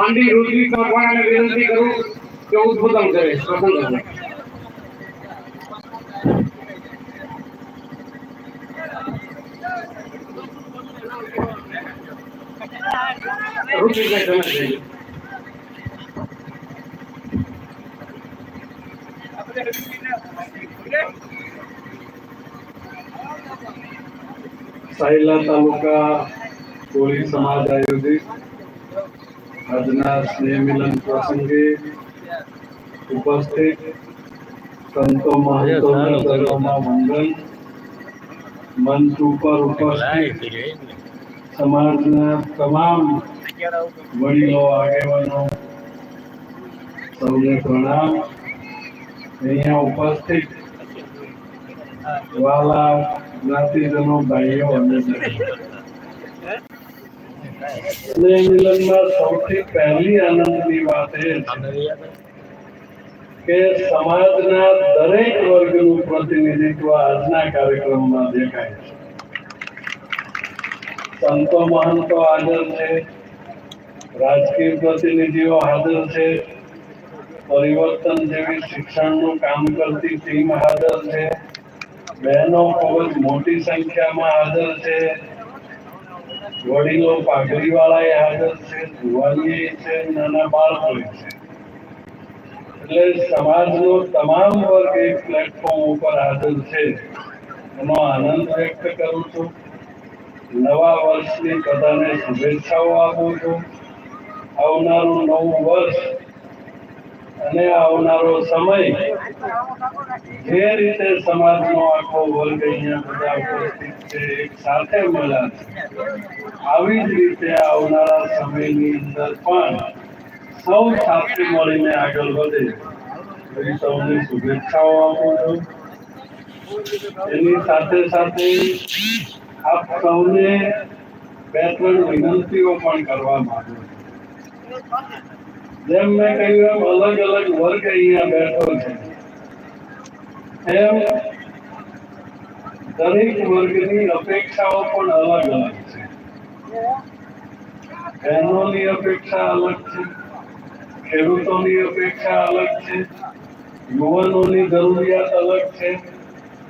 માંડી રુદ્રી મકવાણાને વિનંતી કરું કે ઉદ્બોધન કરે, પ્રસંગ કરે. સાયલા તાલુકા કોળી સમાજ આયોજિત આજના સ્નેહમિલન પ્રસંગે ઉપસ્થિત સંતો મહંતોના ચરણોમાં વંદન મંચ ઉપર ઉપસ્થિત સમાજના તમામ વડીલો આગેવાનો સૌને પ્રણામ. અહીંયા ઉપસ્થિત વાલા જ્ઞાતિજનો ભાઈઓ અને બહેનો. મિલનમાં સૌથી પહેલી આનંદની વાત એ કે સમાજના દરેક વર્ગનું પ્રતિનિધિત્વ આજના કાર્યક્રમમાં દેખાય છે સંતો મહંતો હાજર છે, રાજકીય પ્રતિનિધિઓ હાજર છે, પરિવર્તન જેવી શિક્ષણનું કામ કરતી ટીમ હાજર છે, બહેનો ખૂબ જ મોટી સંખ્યામાં હાજર છે વડીલો પાઘડી વાળા હાજર છે, જુવાનીએ છે, નાના બાળકો છે. એટલે સમાજનો તમામ વર્ગ એક પ્લેટફોર્મ ઉપર હાજર છે. એનો આનંદ વ્યક્ત કરું છું. નવા વર્ષની બધાને શુભેચ્છાઓ આપું છું. આવનારું નવું વર્ષ અને આવનારો સમય જે રીતે સમાજનો આખો વર્ગ અહીંયા બધા એક સાથે મળ્યા આવી જ રીતે આવનારા સમયની અંદર પણ સૌ સાથે મળીને આગળ વધે. એવી સૌને શુભેચ્છાઓ આપું છું. એની સાથે સાથે આપ સૌને બે ત્રણ વિનંતીઓ પણ કરવા માંગુ છું. જેમ મેં કહ્યું એમ અલગ અલગ વર્ગ અહીંયા બેઠો છે. એમ દરેક વર્ગની અપેક્ષાઓ પણ અલગ અલગ છે. બહેનોની અપેક્ષા અલગ છે, ખેડૂતોની અપેક્ષા અલગ છે, યુવાનોની જરૂરિયાત અલગ છે,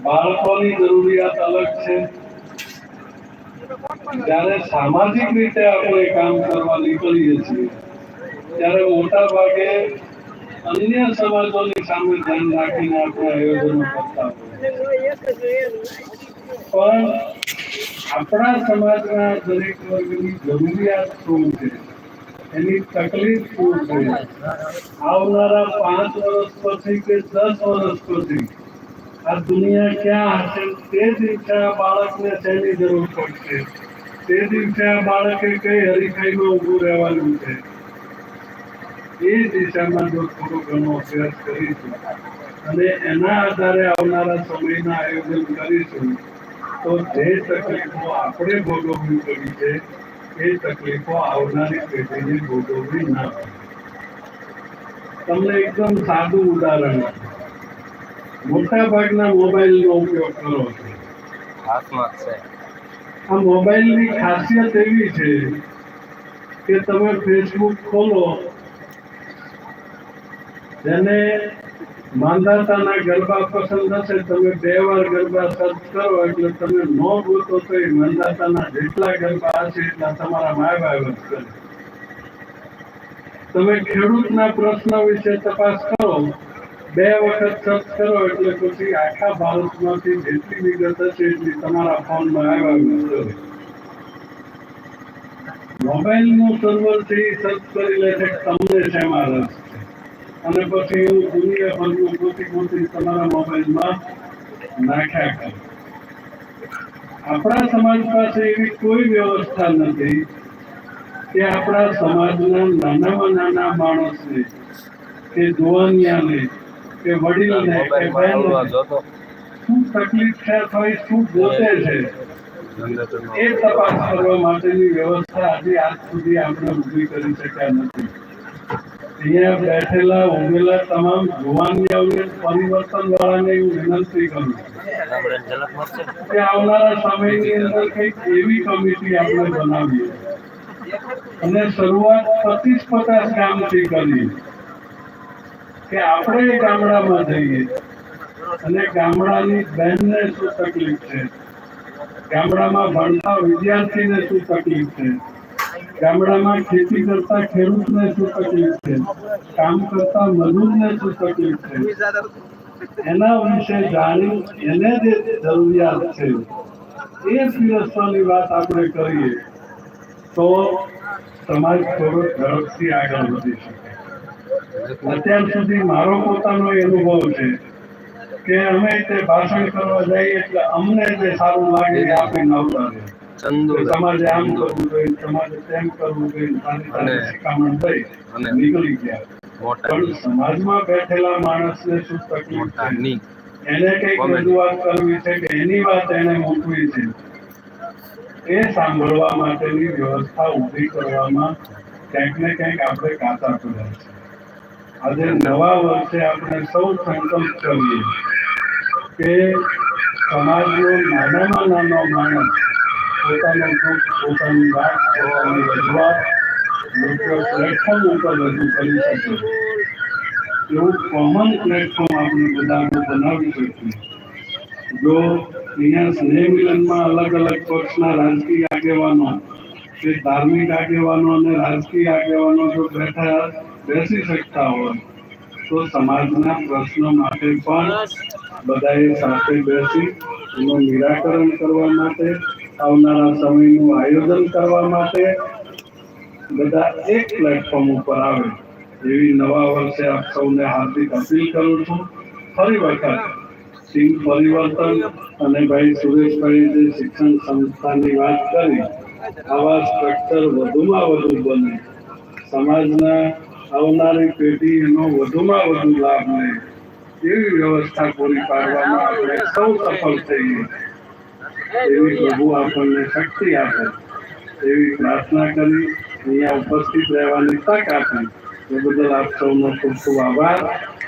બાળકોની જરૂરિયાત અલગ છે. જ્યારે સામાજિક રીતે આપણે કામ કરવા નીકળીએ છીએ ત્યારે મોટા ભાગે અન્ય સમાજોની સામે ધ્યાન રાખીને આપણે આયોજનો કરતા પણ આપણા સમાજના દરેક વર્ગની જરૂરિયાત શું છે? એની તકલીફ શું છે? આવનારા પાંચ વર્ષ પછી કે દસ વર્ષ પછી આ દુનિયા ક્યાં હશે? તે દિવસે આ બાળકને શેની જરૂર પડશે? તે દિવસે આ બાળકે કઈ હરીફાઈમાં ઊભું રહેવાનું છે? એ દિશામાં જો થોડો ઘણો અભ્યાસ કરીશું અને એના આધારે આવનારા સમયના આયોજન કરીશું તો જે તકલીફો આપણે ભોગવવી પડી છે એ તકલીફો આવનારી પેઢીને ભોગવવી ના પડે. તમને એકદમ સાદું ઉદાહરણ આપું. મોટા ભાગના મોબાઈલનો ઉપયોગ કરો છો. હાથમાં છે. આ મોબાઈલની ખાસિયત એવી છે કે તમે ફેસબુક ખોલો જેને માંદાતાના ગરબા પસંદ હશે, તમે બે વાર ગરબા સર્ચ કરો, એટલે તમે ન ગોતો તો એ માંદાતાના જેટલા ગરબા હશે એટલા તમારા માય બાય કરે તમે ખેડૂતના પ્રશ્ન વિશે તપાસ કરો, બે વખત સર્ચ કરો, એટલે પછી આખા ભારતમાંથી જેટલી વિગત હશે એટલી તમારા ફોનમાં આવ્યા કરે મોબાઈલનું સર્વર છે સર્ચ કરી લે છે તમને શેમાં રસ. અને પછી એવું દુનિયાભરનું ગોતી ગોતી તમારા મોબાઈલમાં નાખ્યા કરે. આપણા સમાજ પાસે એવી કોઈ વ્યવસ્થા નથી કે આપણા સમાજના નાનામાં નાના માણસને કે જોવાનિયાને કે વડીલને કે બહેનને શું તકલીફ છે અથવા શું ગોતે છે? એ તપાસ કરવા માટેની વ્યવસ્થા આજે આજ સુધી આપણે ઊભી કરી શક્યા નથી. અહીંયા બેઠેલા ઉભેલા તમામ જુવાનિયાઓને પરિવર્તન વાળાને હું વિનંતી કરું કે આવનારા સમયની અંદર કંઈક એવી કમિટી આપણે બનાવીએ. અને શરૂઆત પચીસ પચાસ કરી કે આપણે ગામડામાં જઈએ. અને ગામડાની બહેનને શું તકલીફ છે? ગામડામાં ભણતા વિદ્યાર્થીને શું તકલીફ છે? ગામડામાં ખેતી કરતા ખેડૂતને શું તકલીફ છે? કામ કરતા મજૂરને શું તકલીફ છે? એના વિશે જાણી એને જે જરૂરિયાત છે, એ પીરસવાની વાત આપણે કરીએ તો સમાજ થોડો ઝડપથી આગળ વધી શકે. અત્યાર સુધી મારો પોતાનો અનુભવ છે કે અમે તે ભાષણ કરવા જઈએ એટલે અમને જે સારું લાગે આપણે કે તમારે આમ કરવું જોઈએ તમારે તેમ કરવું જોઈએ સારી સારી અને- શિખામણ દઈ નીકળી ગયા. પણ સમાજમાં બેઠેલા માણસને શું તકલીફ છે? ની એને કંઈક રજૂઆત કરવી છે કે એની વાત એને મૂકવી છે. એ સાંભળવા માટેની વ્યવસ્થા ઊભી કરવામાં ક્યાંક ને કંઈક આપણે કાચા પડ્યા છે. આજે નવા વર્ષે આપણે સૌ સંકલ્પ કરીએ કે સમાજનો નાનામાં નાનો માણસ પોતાનો દુઃખ પોતાની વાત પોતાની રજૂઆત યોગ્ય પ્લેટફોર્મ ઉપર રજૂ કરી શકે એવું કોમન પ્લેટફોર્મ આપણે બધાનું બનાવી શકીએ જો અહીંયા સ્નેહ મિલનમાં અલગ અલગ પક્ષના રાજકીય આગેવાનો કે ધાર્મિક આગેવાનો અને રાજકીય આગેવાનો જો બેઠા બેસી શકતા હોય તો સમાજના પ્રશ્નો માટે પણ બધાએ સાથે બેસી એનું નિરાકરણ કરવા માટે આવનારા સમયનું આયોજન કરવા માટે બધા એક પ્લેટફોર્મ ઉપર આવે. એવી નવા વર્ષે આપ સૌને હાર્દિક અપીલ કરું છું. ફરી વખત ટીમ પરિવર્તન અને ભાઈ સુરેશભાઈ જે શિક્ષણ સંસ્થાની વાત કરી, આવા સ્ટ્રક્ચર વધુમાં વધુ બને. સમાજના આવનારી પેઢી એનો વધુમાં વધુ લાભ લે. એવી વ્યવસ્થા પૂરી પાડવામાં આપણે સૌ સફળ થઈએ. એવી પ્રભુ આપણને શક્તિ આપે. એવી પ્રાર્થના કરી, અહીંયા ઉપસ્થિત રહેવાની તક આપી. એ બદલ આપ સૌનો ખૂબ ખૂબ આભાર.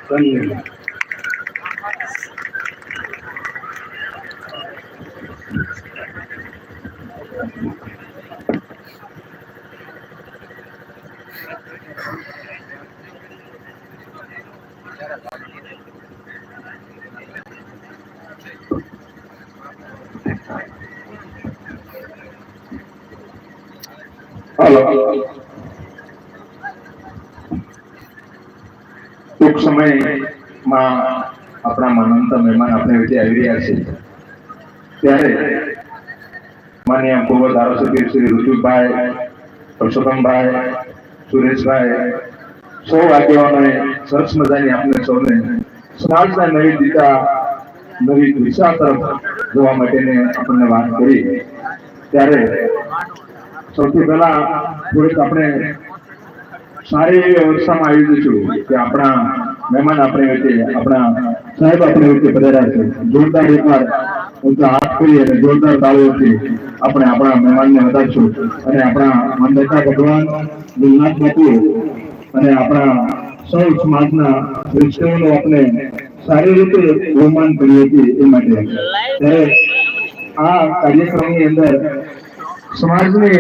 ધન્યવાદ. ટૂંક સમયમાં આપણા માનવતા મહેમાન આપણે વચ્ચે આવી રહ્યા છે. ત્યારે માન્ય પૂર્વ ધારાસભ્ય શ્રી ઋતુભાઈ પરસોત્તમભાઈ, સુરેશભાઈ સૌ આગેવાનોએ સરસ મજાની આપણે સૌને સમાજના નવી દિશા નવી દિશા તરફ જોવા માટેને આપણને વાત કરી. ત્યારે સૌથી પહેલા થોડીક આપણે સારી એવી વ્યવસ્થામાં આવી જઈશું કે આપણા મહેમાન આપણે વચ્ચે, આપણા સાહેબ આપણે વચ્ચે પધાર્યા છે. જોરદાર એકવાર ઊંચા હાથ કરી અને જોરદાર તાળીઓથી આપણે આપણા મહેમાનને વધારશું. અને આપણા માનદેતા ભગવાન ગુરુનાથ બાપુ અને આપણા સૌ સમાજના વૈષ્ણવનો આપણે સારી રીતે બહુમાન કરીએ છીએ એ માટે. ત્યારે આ કાર્યક્રમની અંદર સમાજની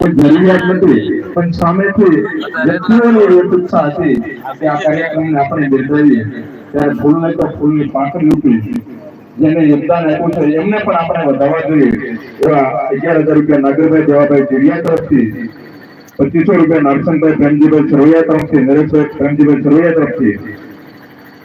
જરૂરિયાત નથી પણ સામેથી વ્યક્તિઓની એક ઉત્સાહ હતી કે આ કાર્યક્રમને આપણે બિરદાવીએ ત્યારે ફૂલને તો ફૂલની પાંખડી ઉઠી જેને યોગદાન આપ્યું છે એમને પણ આપણે વધારવા જોઈએ એવા અગિયાર હજાર રૂપિયા નાગરભાઈ દેવાભાઈ ચીડિયા તરફથી પચીસો રૂપિયા નરસિંહભાઈ પ્રેમજીભાઈ સરવૈયા તરફથી નરેશભાઈ પ્રેમજીભાઈ સરવૈયા તરફથી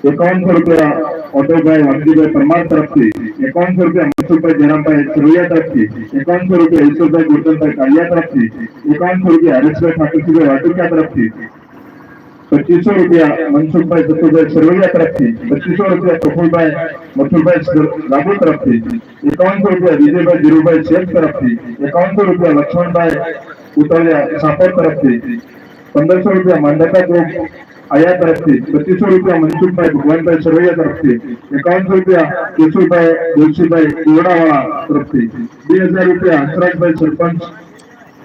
એકાવનસો રૂપિયા ઓટોભાઈ વામજીભાઈ પરમાર તરફથી એકાવનસો રૂપિયા મનસુખભાઈ જયરામભાઈ સરવૈયા તરફથી એકાવનસો રૂપિયા ઈશ્વરભાઈ ગુરધનભાઈ કાલિયા તરફથી એકાવનસો રૂપિયા હરેશભાઈ ઠાકોરજીભાઈ વાટુકિયા તરફથી. પચીસો રૂપિયા મનસુખભાઈ સતુભાઈ સરવૈયા તરફથી. પચીસો રૂપિયા પ્રફુલભાઈ મથુરભાઈ લાગુ તરફથી. એકાવનસો રૂપિયા વિજયભાઈ ધીરુભાઈ શેખ તરફથી. એકાવનસો રૂપિયા લક્ષ્મણભાઈ ઉતરિયા સાપર તરફથી. પંદરસો રૂપિયા માંડકા ગ્રુપ આયા તરફથી પચીસો રૂપિયા મનસુખભાઈ ભગવાનભાઈ સરવૈયા તરફથી એકાવનસો રૂપિયા કેશુભાઈ જોશીભાઈ કોરડાવાળા તરફથી, બે હજાર રૂપિયા હંસરાજભાઈ સરપંચ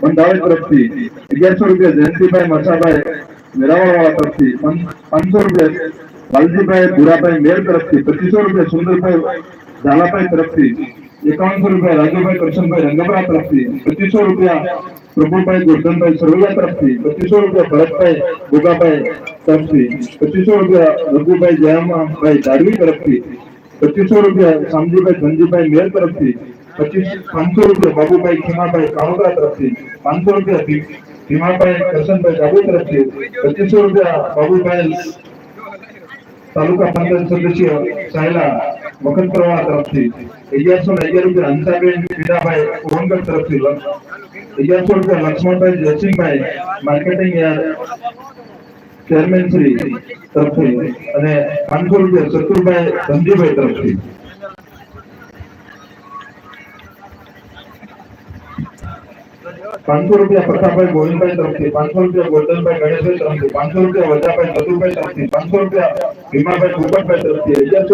બંધાવે તરફથી, અગિયારસો રૂપિયા જયંતિભાઈ મસાભાઈ વેરાવળવાળા તરફથી પાંચસો રૂપિયા વાલજીભાઈ ભૂરાભાઈ મેર તરફથી, પચીસો રૂપિયા સુંદરભાઈ ઝાલાભાઈ તરફથી, એકાવનસો રૂપિયા રાજુભાઈ કરશનભાઈ રંગબરા તરફથી, પચીસો રૂપિયા પ્રભુભાઈ ગોરધનભાઈ સરવૈયા તરફથી પચીસો રૂપિયા ભરતભાઈ ભોગાભાઈ તરફથી પચીસો રૂપિયા રઘુભાઈ જયમાભાઈ ધાડવી તરફથી પચીસો રૂપિયા શામજીભાઈ ધનજીભાઈ મેર તરફથી પચીસ પાંચસો રૂપિયા બાબુભાઈ ખીમાભાઈ કાણોદરા તરફથી પાંચસો રૂપિયા ભીમાભાઈ કરશનભાઈ ડાબુ તરફથી પચીસો રૂપિયા બાબુભાઈ તાલુકા પંચાયત સદસ્ય સાયલા વખત પ્રવાહ તરફથી અગિયારસો ને અગિયાર રૂપિયા હંસાબેન પીડાભાઈ ઓરંગર તરફથી રૂપિયા લક્ષ્મણભાઈ જયસિંહભાઈ માર્કેટિંગ ચેરમેન શ્રી તરફથી અને રૂપિયા શત્રુભાઈ ધનજીભાઈ તરફથી પાંચસો રૂપિયા પ્રતાપભાઈ ગોવિંદભાઈ તરફથી પાંચસો રૂપિયા ગોલ્ડનભાઈ ગણેશભાઈ તરફથી પાંચસો રૂપિયા વજાભાઈ ચતુરભાઈ તરફથી પાંચસો રૂપિયા ભીમાભાઈ ભૂપતભાઈ તરફથી